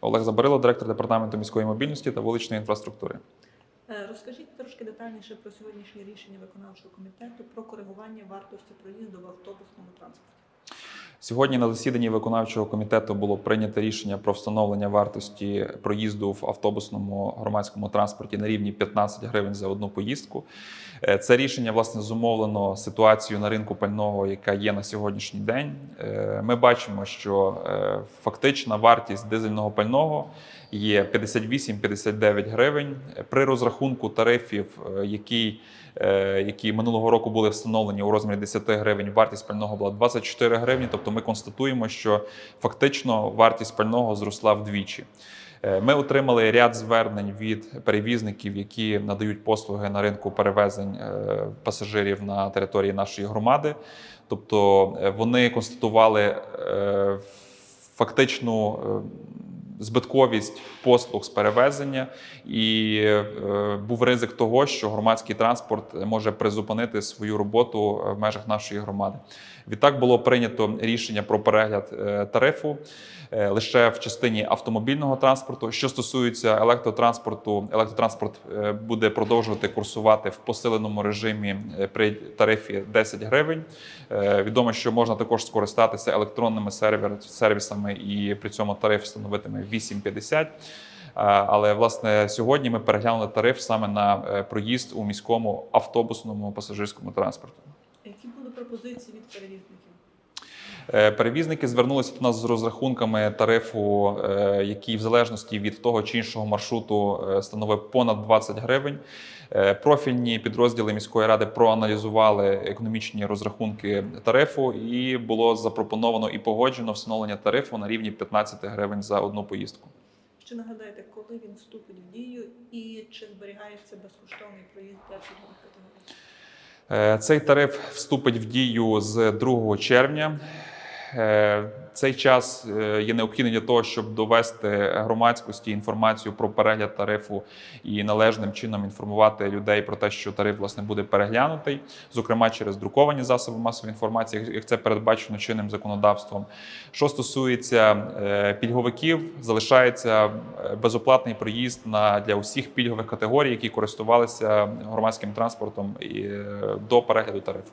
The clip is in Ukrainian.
Олег Забарило, директор департаменту міської мобільності та вуличної інфраструктури. Е, Розкажіть трошки детальніше про сьогоднішнє рішення виконавчого комітету про коригування вартості проїзду в автобусному транспорті. Сьогодні на засіданні виконавчого комітету було прийнято рішення про встановлення вартості проїзду в автобусному громадському транспорті на рівні 15 гривень за одну поїздку. Е, Це рішення власне зумовлено ситуацією на ринку пального, яка є на сьогоднішній день. Е, Ми бачимо, що е, фактична вартість дизельного пального є 58-59 гривень. При розрахунку тарифів, е, який е, які минулого року були встановлені у розмірі 10 гривень, вартість пального була 24 гривні. Тобто ми констатуємо, що фактично вартість пального зросла вдвічі. Е, Ми отримали ряд звернень від перевізників, які надають послуги на ринку перевезень пасажирів на території нашої громади. Тобто вони констатували фактичну збитковість послуг з перевезення, і е, був ризик того, що громадський транспорт може призупинити свою роботу в межах нашої громади. Відтак було прийнято рішення про перегляд е, тарифу е, лише в частині автомобільного транспорту. Що стосується електротранспорту, електротранспорт е, буде продовжувати курсувати в посиленому режимі е, при тарифі 10 гривень. Е, Відомо, що можна також скористатися електронними сервісами, і при цьому тариф становитиме 8,50. Е, Але власне сьогодні ми переглянули тариф саме на е, проїзд у міському автобусному пасажирському транспорті. Які були пропозиції від перевізників? Е, Перевізники звернулися до нас з розрахунками тарифу, е, який в залежності від того чи іншого маршруту е, становив понад 20 гривень. Профільні підрозділи міської ради проаналізували економічні розрахунки тарифу, і було запропоновано і погоджено встановлення тарифу на рівні 15 гривень за одну поїздку. Ще нагадаєте, коли він вступить в дію і чи зберігається безкоштовний проїзд для пільгових категорій? Е, Цей тариф вступить в дію з 2 червня. Е, Цей час е, є необхідним для того, щоб довести громадськості інформацію про перегляд тарифу і належним чином інформувати людей про те, що тариф власне буде переглянутий, зокрема через друковані засоби масової інформації, як- це передбачено чинним законодавством. Що стосується е, пільговиків, залишається безоплатний проїзд на для усіх пільгових категорій, які користувалися громадським транспортом і, до перегляду тарифу.